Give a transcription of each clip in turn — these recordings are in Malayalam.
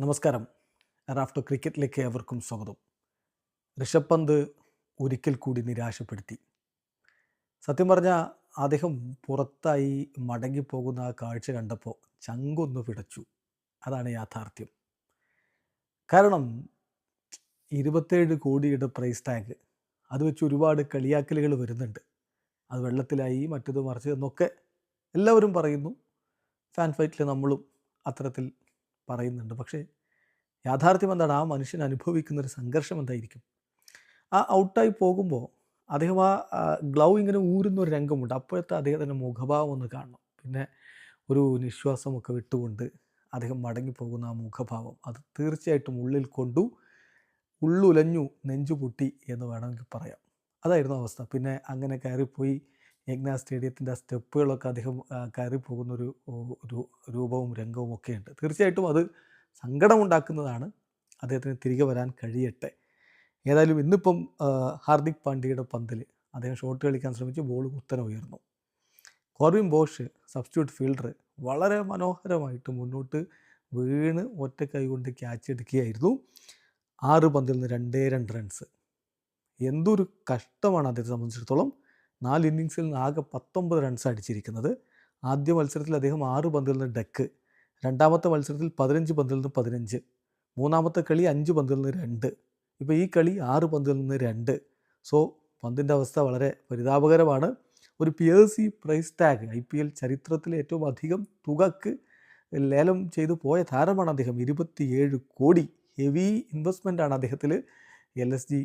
നമസ്കാരം. റാഫ്റ്റോ ക്രിക്കറ്റിലേക്ക് ഏവർക്കും സ്വാഗതം. ഋഷഭ് പന്ത് ഒരിക്കൽ കൂടി നിരാശപ്പെടുത്തി. സത്യം പറഞ്ഞാൽ അദ്ദേഹം പുറത്തായി മടങ്ങിപ്പോകുന്ന ആ കാഴ്ച കണ്ടപ്പോൾ ചങ്കൊന്ന് പിടച്ചു അതാണ് യാഥാർത്ഥ്യം. കാരണം ഇരുപത്തേഴ് കോടിയുടെ പ്രൈസ് ടാഗ് അത് വെച്ച് ഒരുപാട് കളിയാക്കലുകൾ വരുന്നുണ്ട്. അത് വെള്ളത്തിലായി മറ്റത് മറിച്ച് എന്നൊക്കെ എല്ലാവരും പറയുന്നു. ഫാൻ ഫൈറ്റിൽ നമ്മളും അത്തരത്തിൽ പറയുന്നുണ്ട്. പക്ഷേ യാഥാർത്ഥ്യം എന്താണ്? ആ മനുഷ്യൻ അനുഭവിക്കുന്ന ഒരു സംഘർഷം എന്തായിരിക്കും? ആ ഔട്ടായി പോകുമ്പോൾ അദ്ദേഹം ആ ഗ്ലൗ ഇങ്ങനെ ഊരുന്ന ഒരു രംഗമുണ്ട്. അപ്പോഴത്തെ അദ്ദേഹത്തിന്റെ മുഖഭാവം ഒന്ന് കാണണം. പിന്നെ ഒരു നിശ്വാസമൊക്കെ വിട്ടുകൊണ്ട് അദ്ദേഹം മടങ്ങിപ്പോകുന്ന ആ മുഖഭാവം അത് തീർച്ചയായിട്ടും ഉള്ളിൽ കൊണ്ടു ഉള്ളുലഞ്ഞു നെഞ്ചു പൊട്ടി എന്ന് വേണമെങ്കിൽ പറയാം. അതായിരുന്നു അവസ്ഥ. പിന്നെ അങ്ങനെ കയറിപ്പോയി യജ്ഞ സ്റ്റേഡിയത്തിന്റെ ആ സ്റ്റെപ്പുകളൊക്കെ അദ്ദേഹം കയറി പോകുന്നൊരു ഒരു രൂപവും രംഗവും ഒക്കെ ഉണ്ട് തീർച്ചയായിട്ടും അത് സങ്കടമുണ്ടാക്കുന്നതാണ്. അദ്ദേഹത്തിന് തിരികെ വരാൻ കഴിയട്ടെ. ഏതായാലും ഇന്നിപ്പം ഹാർദിക് പാണ്ഡ്യയുടെ പന്തിൽ അദ്ദേഹം ഷോട്ട് കളിക്കാൻ ശ്രമിച്ച് ബോൾ കുത്തനെ ഉയർന്നു കോർവിൻ ബോഷ് സബ്സ്റ്റിറ്റ്യൂട്ട് ഫീൽഡർ വളരെ മനോഹരമായിട്ട് മുന്നോട്ട് വീണ് ഒറ്റ കൈ കൊണ്ട് ക്യാച്ച് എടുക്കുകയായിരുന്നു. ആറ് പന്തിൽ നിന്ന് രണ്ടേ രണ്ട് റൺസ് എന്തൊരു കഷ്ടമാണ് അദ്ദേഹത്തെ സംബന്ധിച്ചിടത്തോളം. നാല് ഇന്നിങ്സിൽ നിന്ന് ആകെ പത്തൊമ്പത് റൺസ് അടിച്ചിരിക്കുന്നത്. ആദ്യ മത്സരത്തിൽ അദ്ദേഹം ആറ് പന്തിൽ നിന്ന് ഡക്ക് രണ്ടാമത്തെ മത്സരത്തിൽ പതിനഞ്ച് പന്തിൽ നിന്ന് പതിനഞ്ച് മൂന്നാമത്തെ കളി അഞ്ച് പന്തിൽ നിന്ന് രണ്ട് ഇപ്പോൾ ഈ കളി ആറ് പന്തിൽ നിന്ന് രണ്ട്. സോ പന്തിന്റെ അവസ്ഥ വളരെ പരിതാപകരമാണ്. ഒരു P S C price tag I P L ചരിത്രത്തിലെ ഏറ്റവും അധികം തുകക്ക് ലേലം ചെയ്തു പോയ താരമാണ് അദ്ദേഹം. ഇരുപത്തിയേഴ് കോടി ഹെവി ഇൻവെസ്റ്റ്മെന്റാണ് അദ്ദേഹത്തിൽ എൽ എസ് ജി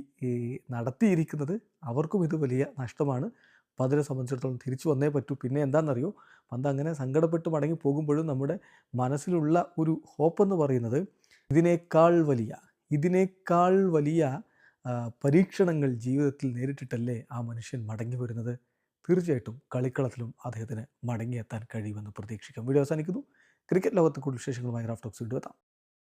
നടത്തിയിരിക്കുന്നത് അവർക്കും ഇത് വലിയ നഷ്ടമാണ്. അപ്പോൾ അതിനെ സംബന്ധിച്ചിടത്തോളം തിരിച്ചു വന്നേ പറ്റൂ. പിന്നെ എന്താണെന്നറിയോ? പന്ത് അങ്ങനെ സങ്കടപ്പെട്ട് മടങ്ങി പോകുമ്പോഴും നമ്മുടെ മനസ്സിലുള്ള ഒരു ഹോപ്പ് എന്ന് പറയുന്നത് ഇതിനേക്കാൾ വലിയ ഇതിനേക്കാൾ വലിയ പരീക്ഷണങ്ങൾ ജീവിതത്തിൽ നേരിട്ടിട്ടല്ലേ ആ മനുഷ്യൻ മടങ്ങി വരുന്നത്? തീർച്ചയായിട്ടും കളിക്കളത്തിലും അദ്ദേഹത്തിന് മടങ്ങിയെത്താൻ കഴിയുമെന്ന് പ്രതീക്ഷിക്കാം. വീഡിയോ അവസാനിക്കുന്നു. ക്രിക്കറ്റ് ലോകത്ത് കൂടുതൽ വിശേഷങ്ങളുമായി റാഫ്റ്റോക്സ് വീണ്ടും